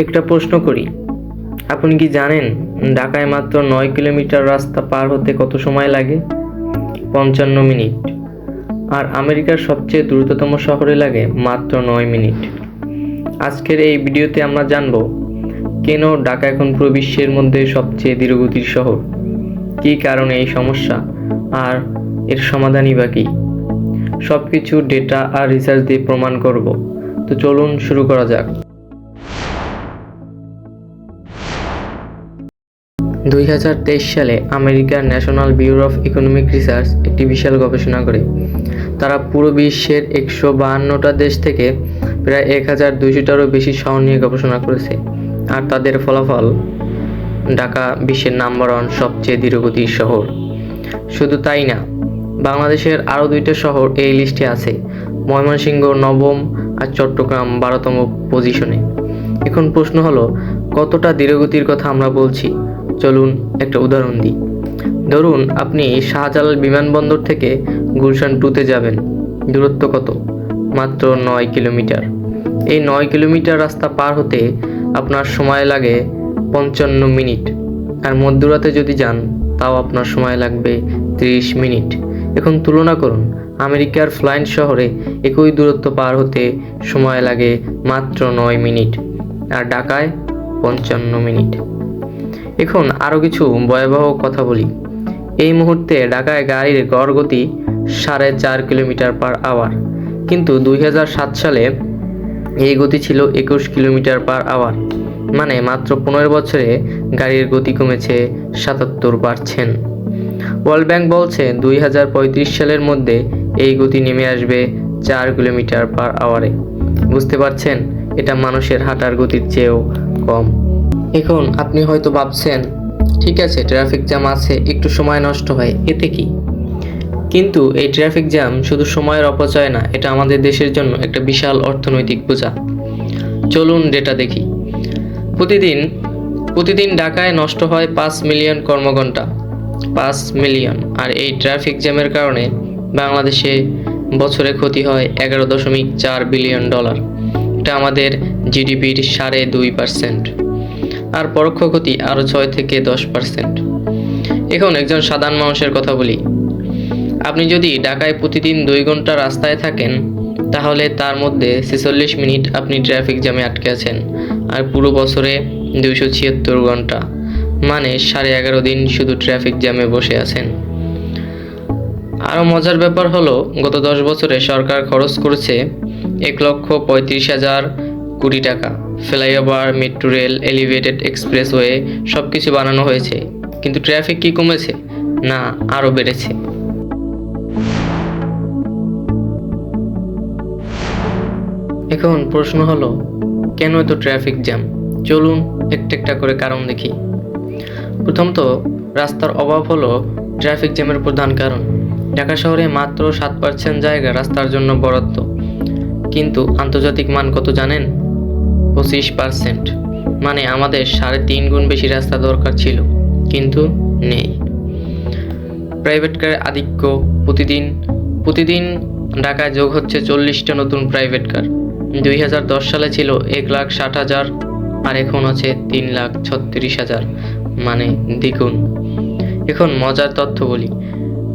একটা প্রশ্ন করি। আপনি কি জানেন ঢাকায় মাত্র নয় কিলোমিটার রাস্তা পার হতে কত সময় লাগে? পঞ্চান্ন মিনিট। আর আমেরিকার সবচেয়ে দ্রুততম শহরে লাগে মাত্র নয় মিনিট। আজকের এই ভিডিওতে আমরা জানব, কেন ঢাকা এখন পুরো বিশ্বের মধ্যে সবচেয়ে ধীরগতির শহর? কী কারণে এই সমস্যা? আর এর সমাধানই বা কী? সব কিছু ডেটা আর রিসার্চ দিয়ে প্রমাণ করব। তো চলুন শুরু করা যাক। দুই হাজার তেইশ সালে আমেরিকার national bureau of economic research একটি বিশাল গবেষণা করে। তারা পুরো বিশ্বের একশো বাহান্নটা দেশ থেকে প্রায় এক হাজার দুইশোটারও বেশি শহর নিয়ে গবেষণা করেছে। আর তাদের ফলাফল ঢাকা বিশ্বের নাম্বার ওয়ান সবচেয়ে ধীরগতির শহর। শুধু তাই না, বাংলাদেশের আরও দুইটা শহর এই লিস্টে আছে, ময়মনসিংহ, নবম আর চট্টগ্রাম বারোতম পজিশনে এখন প্রশ্ন হলো, কতটা ধীরগতির কথা আমরা বলছি? চলুন একটা উদাহরণ দিই। ধরুন আপনি শাহজালাল বিমানবন্দর থেকে গুলশান টুতে যাবেন। দূরত্ব কত? মাত্র নয় কিলোমিটার। এই নয় কিলোমিটার রাস্তা পার হতে আপনার সময় লাগে পঞ্চান্ন মিনিট। আর মধ্যরাতে যদি যান, তাও আপনার সময় লাগবে ত্রিশ মিনিট। এখন তুলনা করুন, আমেরিকার ফ্লাইন শহরে একই দূরত্ব পার হতে সময় লাগে মাত্র নয় মিনিট। আর ঢাকায় পঞ্চান্ন মিনিট। এখন আরও কিছু ভয়াবহ কথা বলি। এই মুহূর্তে ঢাকায় গাড়ির গড় গতি সাড়ে চার কিলোমিটার পার আওয়ার কিন্তু দুই সালে এই গতি ছিল একুশ কিলোমিটার পার আওয়ার মানে মাত্র পনেরো বছরে গাড়ির গতি কমেছে সাতাত্তর পার্সেন্ট। ওয়ার্ল্ড ব্যাংক বলছে দুই হাজার পঁয়ত্রিশ সালের মধ্যে এই গতি নেমে আসবে চার কিলোমিটার পার আওয়ারে বুঝতে পারছেন? এটা মানুষের হাঁটার গতির চেয়েও কম। এখন আপনি হয়তো ভাবছেন, ঠিক আছে ট্রাফিক জ্যাম আছে, একটু সময় নষ্ট হয়, এতে কি? কিন্তু এই ট্রাফিক জ্যাম শুধু সময়ের অপচয় না, এটা আমাদের দেশের জন্য একটা বিশাল অর্থনৈতিক বোঝা। চলুন ডেটা দেখি। প্রতিদিন প্রতিদিন ঢাকায় নষ্ট হয় পাঁচ মিলিয়ন কর্মঘণ্টা। পাঁচ মিলিয়ন। আর এই ট্রাফিক জ্যামের কারণে বাংলাদেশে বছরে ক্ষতি হয় এগারো দশমিক চার বিলিয়ন ডলার। এটা আমাদের জিডিপির সাড়ে দুই পার্সেন্ট আর পরোক্ষ ক্ষতি আরও ছয় থেকে দশ পার্সেন্ট এখন একজন সাধারণ মানুষের কথা বলি। আপনি যদি ঢাকায় প্রতিদিন দুই ঘণ্টা রাস্তায় থাকেন, তাহলে তার মধ্যে ছেচল্লিশ মিনিট আপনি ট্রাফিক জ্যামে আটকে আছেন, আর পুরো বছরে দুইশো ছিয়াত্তর ঘণ্টা। মানে সাড়ে এগারো দিন শুধু ট্রাফিক জ্যামে বসে আছেন। আরও মজার ব্যাপার হলো, গত দশ বছরে সরকার খরচ করেছে এক লক্ষ পঁয়ত্রিশ হাজার কোটি টাকা। Flyover metro rail elevated expressway সব কিছু বানানো হয়েছে। কিন্তু ট্রাফিক কি কমেছে? না, আরও বেড়েছে। এখন প্রশ্ন হলো, কেন এত ট্রাফিক জ্যাম চলুন একটা একটা করে কারণ দেখি। প্রথমত, রাস্তার অভাব হলো ট্রাফিক জ্যামের প্রধান কারণ। ঢাকা শহরে মাত্র সাত পার্সেন্ট জায়গা রাস্তার জন্য বরাদ্দ। কিন্তু আন্তর্জাতিক মান কত জানেন? পঁচিশ পার্সেন্ট। মানে আমাদের সাড়ে তিন গুণ বেশি রাস্তা দরকার ছিল, কিন্তু নেই। প্রাইভেট কারের আধিক্য প্রতিদিন প্রতিদিন ঢাকায় যোগ হচ্ছে চল্লিশটা নতুন প্রাইভেট কার। দুই হাজার দশ সালে ছিল এক লাখ ষাট হাজার, আর এখন আছে তিন লাখ ছত্রিশ হাজার মানে দ্বিগুণ। এখন মজার তথ্য বলি,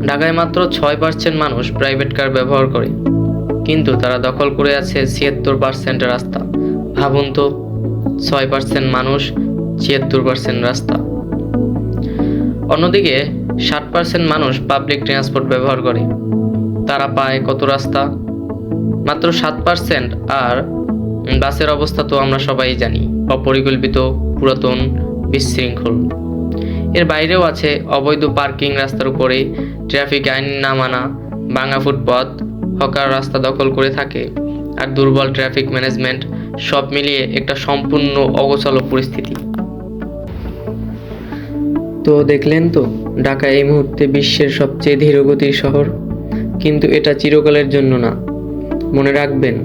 ঢাকায় মাত্র ছয় পার্সেন্ট মানুষ প্রাইভেট কার ব্যবহার করে, কিন্তু তারা দখল করে আছে ছিয়াত্তর পার্সেন্ট রাস্তা। ভাবুন তো, ছয় পার্সেন্ট মানুষ, ছিয়াত্তর পার্সেন্ট রাস্তা। অন্যদিকে, ষাট পার্সেন্ট মানুষ পাবলিক ট্রান্সপোর্ট ব্যবহার করে। তারা পায় কত রাস্তা? মাত্র সাত পার্সেন্ট আর বাসের অবস্থা তো আমরা সবাই জানি, অপরিকল্পিত, পুরাতন, বিশৃঙ্খল। এর বাইরেও আছে অবৈধ পার্কিং রাস্তার উপরে ট্রাফিক আইন না মানা, ভাঙা ফুটপথ হকার রাস্তা দখল করে থাকে, আর দুর্বল ট্রাফিক ম্যানেজমেন্ট সব মিলিয়ে একটা সম্পূর্ণ অগোছালো পরিস্থিতি। তো দেখলেন তো, ঢাকা এই মুহূর্তে বিশ্বের সবচেয়ে ধীরগতির শহর। কিন্তু এটা চিরকালের জন্য না। মনে রাখবেন,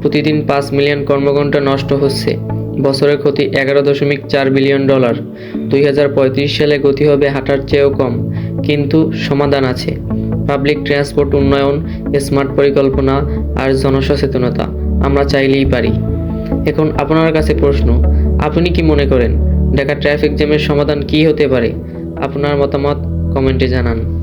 প্রতিদিন পাঁচ মিলিয়ন কর্মঘণ্টা নষ্ট হচ্ছে। বছরের ক্ষতি এগারো দশমিক চার বিলিয়ন ডলার। দুই হাজার পঁয়ত্রিশ সালে গতি হবে হাঁটার চেয়েও কম, কিন্তু সমাধান আছে। পাবলিক ট্রান্সপোর্ট উন্নয়ন, স্মার্ট পরিকল্পনা আর জনসচেতনতা, আমরা চাইলেই পারি। এখন আপনার কাছে প্রশ্ন, আপনি কি মনে করেন, ঢাকা ট্রাফিক জ্যামের সমাধান কি হতে পারে? আপনার মতামত কমেন্টে জানান।